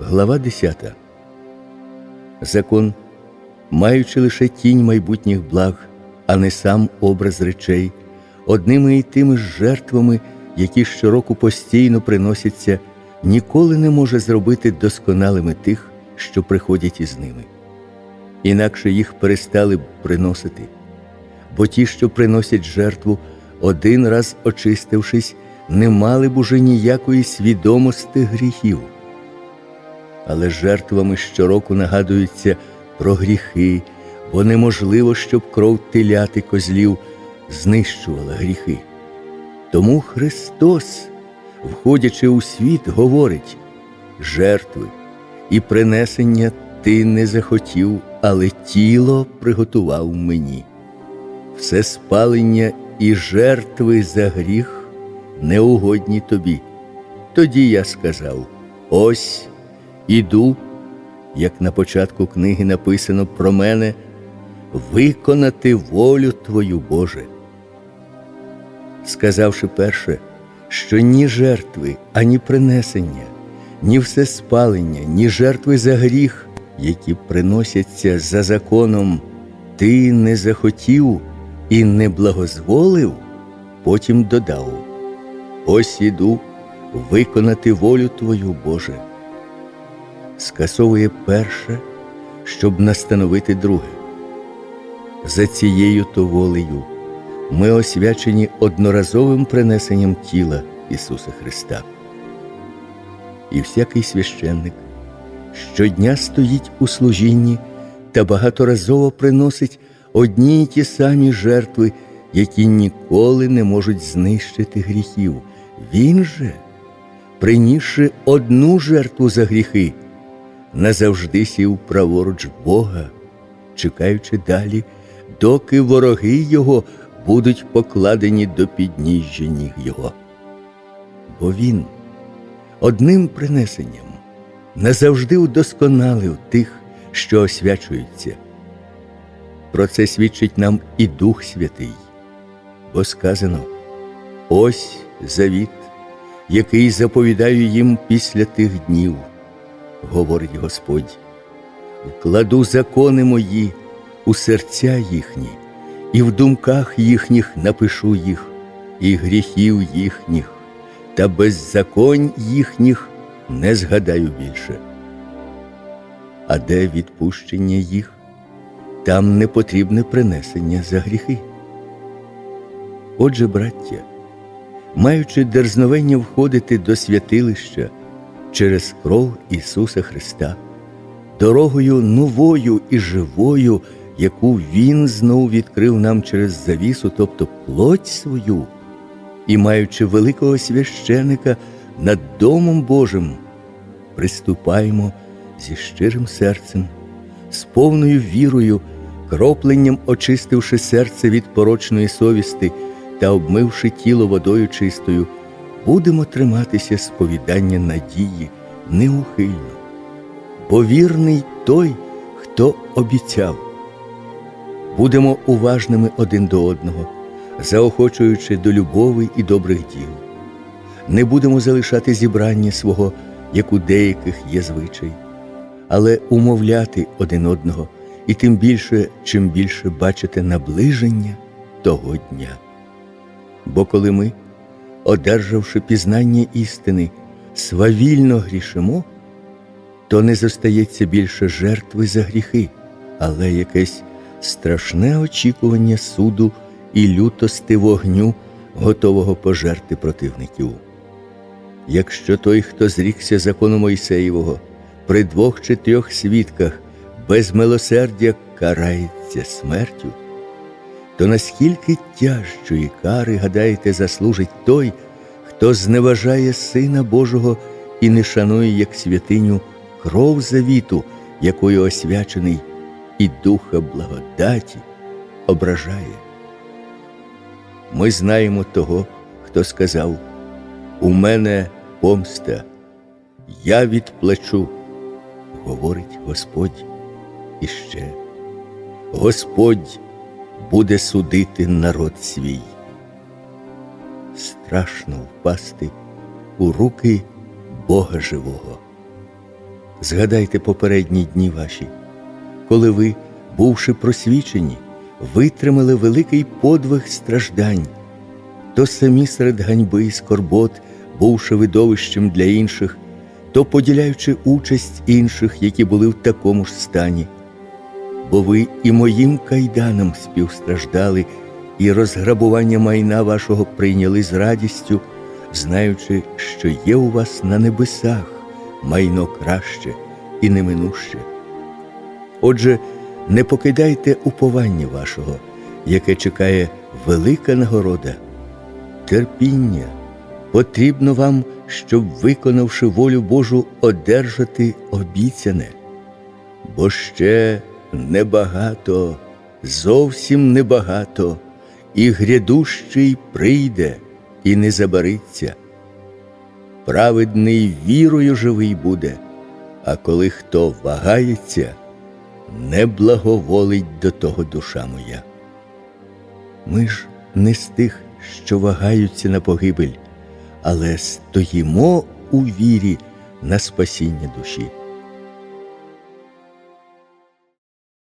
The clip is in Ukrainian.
Глава 10. Закон, маючи лише тінь майбутніх благ, а не сам образ речей, одними і тими ж жертвами, які щороку постійно приносяться, ніколи не може зробити досконалими тих, що приходять із ними. Інакше їх перестали б приносити, бо ті, що приносять жертву, один раз очистившись, не мали б уже ніякої свідомості гріхів. Але жертвами щороку нагадуються про гріхи, бо неможливо, щоб кров теляти козлів знищувала гріхи. Тому Христос, входячи у світ, говорить жертви і принесення ти не захотів, але тіло приготував мені. Все спалення і жертви за гріх неугодні тобі. Тоді я сказав: ось іду, як на початку книги написано про мене, виконати волю Твою Боже. Сказавши перше, що ні жертви, ані принесення, ні все спалення, ні жертви за гріх, які приносяться за законом, ти не захотів і не благозволив, потім додав: Ось іду виконати волю Твою, Боже. Скасовує перше, щоб настановити друге. За цією то волею ми освячені одноразовим принесенням тіла Ісуса Христа. І всякий священник щодня стоїть у служінні та багаторазово приносить одні й ті самі жертви, які ніколи не можуть знищити гріхів. Він же, принісши одну жертву за гріхи, назавжди сів праворуч Бога, чекаючи далі, доки вороги Його будуть покладені до підніжжя ніг Його. Бо Він одним принесенням назавжди удосконалив тих, що освячуються. Про це свідчить нам і Дух Святий, бо сказано: ось завіт, який заповідаю їм після тих днів, говорить Господь, вкладу закони мої у серця їхні, і в думках їхніх напишу їх, і гріхів їхніх, та беззаконь їхніх не згадаю більше. А де відпущення їх, там не потрібне принесення за гріхи. Отже, браття, маючи дерзновення входити до святилища через кров Ісуса Христа, дорогою новою і живою, яку Він знов відкрив нам через завісу, тобто плоть свою, і маючи великого священика над Домом Божим, приступаємо зі щирим серцем, з повною вірою, кропленням очистивши серце від порочної совісти та обмивши тіло водою чистою, будемо триматися сповідання надії неухильно, бо вірний той, хто обіцяв. Будемо уважними один до одного, заохочуючи до любові і добрих діл. Не будемо залишати зібрання свого, як у деяких є звичай, але умовляти один одного, і тим більше, чим більше бачите наближення того дня. Бо коли ми, одержавши пізнання істини, свавільно грішимо, то не зостається більше жертви за гріхи, але якесь страшне очікування суду і лютости вогню, готового пожерти противників. Якщо той, хто зрікся закону Мойсеєвого, при двох чи трьох свідках без милосердя карається смертю, то наскільки тяжчої кари, гадаєте, заслужить той, хто зневажає Сина Божого і не шанує як святиню кров завіту, якою освячений і духа благодаті ображає. Ми знаємо того, хто сказав: У мене помста, я відплачу, говорить Господь іще. Господь буде судити народ свій. Страшно впасти у руки Бога живого. Згадайте попередні дні ваші, коли ви, бувши просвічені, витримали великий подвиг страждань, то самі серед ганьби і скорбот, бувши видовищем для інших, то поділяючи участь інших, які були в такому ж стані. Бо ви і моїм кайданам співстраждали, і розграбування майна вашого прийняли з радістю, знаючи, що є у вас на небесах майно краще і неминуще. Отже, не покидайте уповання вашого, яке чекає велика нагорода, терпіння. Потрібно вам, щоб, виконавши волю Божу, одержати обіцяне, бо ще небагато, зовсім небагато, і грядущий прийде і не забариться. Праведний вірою живий буде, а коли хто вагається, не благоволить до того душа моя. Ми ж не з тих, що вагаються на погибель, але стоїмо у вірі на спасіння душі.